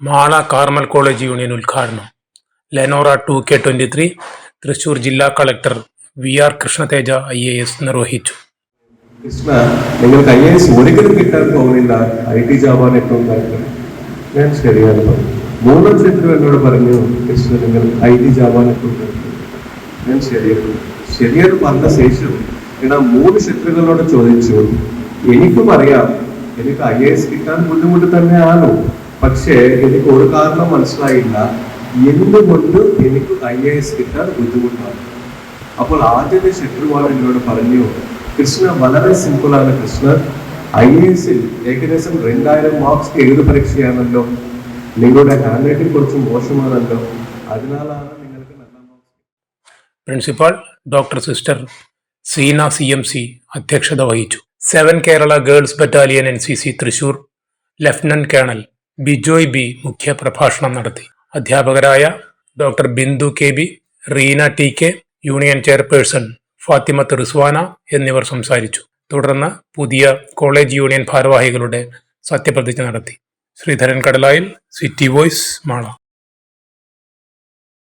Mala Carmel college union ഉദ്ഘാടനം. Lenora two K twenty three Thrissur ജില്ലാ collector V R Krishnateja I A S നിർവഹിച്ചു. കൃഷ്ണ ഞാൻ മൂന്ന് പറഞ്ഞു നിങ്ങൾ ഞാൻ പറഞ്ഞ ശേഷം ഞാൻ മൂന്ന് ശത്രുക്കളോട് ചോദിച്ചു. എനിക്കും അറിയാം എനിക്ക് ഐ എസ് കിട്ടാൻ ബുദ്ധിമുട്ട് തന്നെയാണ് പക്ഷേ എനിക്ക് ഒരു കാരണം മനസ്സിലായില്ല. എന്തുകൊണ്ട് എനിക്ക് ഐ എസ് കിട്ടാൻ ബുദ്ധിമുട്ടാണ്? അപ്പോൾ ആദ്യത്തെ ശത്രുവാണ് എന്നോട് പറഞ്ഞു കൃഷ്ണ വളരെ സിമ്പിളാണ് കൃഷ്ണ. ഐ എസിൽ ഏകദേശം രണ്ടായിരം മാർക്സ് എഴുതു പരീക്ഷയാണല്ലോ? നിങ്ങളുടെ ഹാൻഡ് റൈറ്റിംഗ് കുറച്ച് മോശമാണല്ലോ. അതിനാലാണ് നിങ്ങൾക്ക് നല്ല principal doctor sister Seena C M C അധ്യക്ഷത വഹിച്ചു. Seven Kerala girls battalion N C C Thrissur lieutenant colonel Bijoy B മുഖ്യ പ്രഭാഷണം നടത്തി. അധ്യാപകരായ doctor Bindu K B Reena T K union chairperson Fathimath Rizwana എന്നിവർ സംസാരിച്ചു. തുടർന്ന് പുതിയ കോളേജ് യൂണിയൻ ഭാരവാഹികളുടെ സത്യപ്രതിജ്ഞ നടത്തി. Sreedharan Kadalayil city voice Mala.